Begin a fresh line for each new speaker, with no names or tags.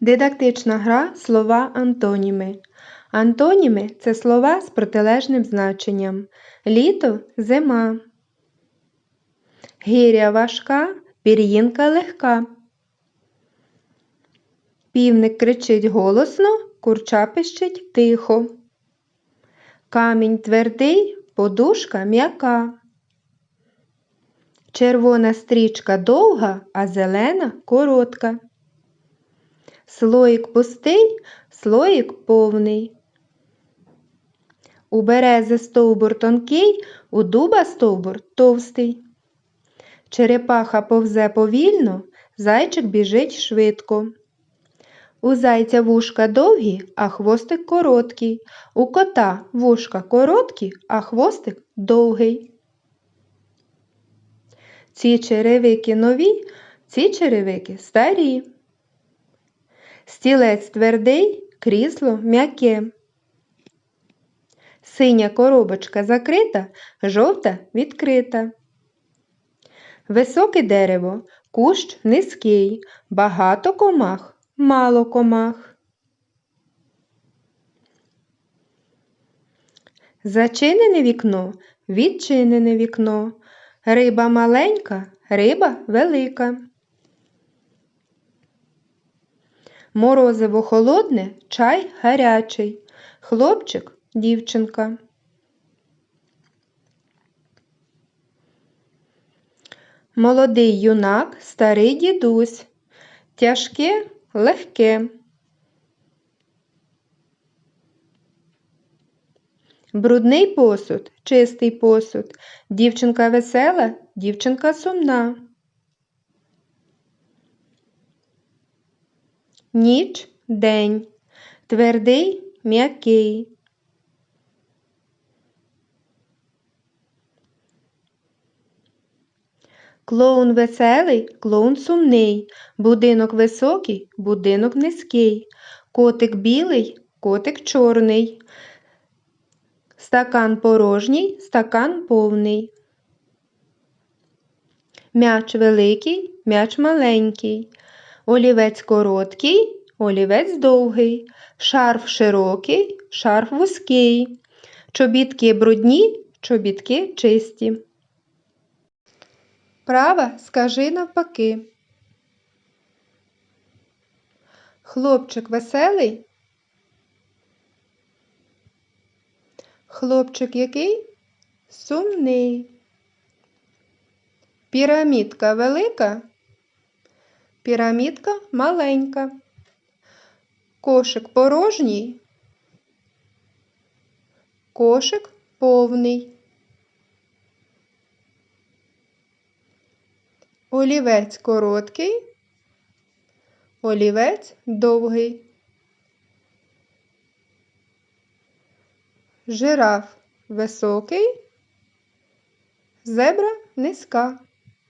Дидактична гра слова антоніми. Антоніми це слова з протилежним значенням. Літо зима. Гиря важка, пір'їнка легка. Півник кричить голосно, курча пищить тихо. Камінь твердий, подушка м'яка. Червона стрічка довга, а зелена коротка. Слоїк пустий, слоїк повний. У берези стовбур тонкий, у дуба стовбур товстий. Черепаха повзе повільно, зайчик біжить швидко. У зайця вушка довгі, а хвостик короткий. У кота вушка короткі, а хвостик довгий. Ці черевики нові, ці черевики старі. Стілець твердий, крісло м'яке. Синя коробочка закрита, жовта відкрита. Високе дерево, кущ низький, багато комах, мало комах. Зачинене вікно, відчинене вікно. Риба маленька, риба велика. Морозиво холодне, чай гарячий. Хлопчик, дівчинка. Молодий юнак, старий дідусь. Тяжке, легке. Брудний посуд, чистий посуд. Дівчинка весела, дівчинка сумна. Ніч день. Твердий м'який. Клоун веселий, клоун сумний. Будинок високий, будинок низький. Котик білий, котик чорний. Стакан порожній, стакан повний. М'яч великий, м'яч маленький. Олівець короткий, олівець довгий. Шарф широкий, шарф вузький. Чобітки брудні, чобітки чисті. Права скажи навпаки. Хлопчик веселий. Хлопчик який? Сумний. Пірамідка велика. Пірамідка маленька. Кошик порожній. Кошик повний. Олівець короткий. Олівець довгий. Жираф високий. Зебра низька.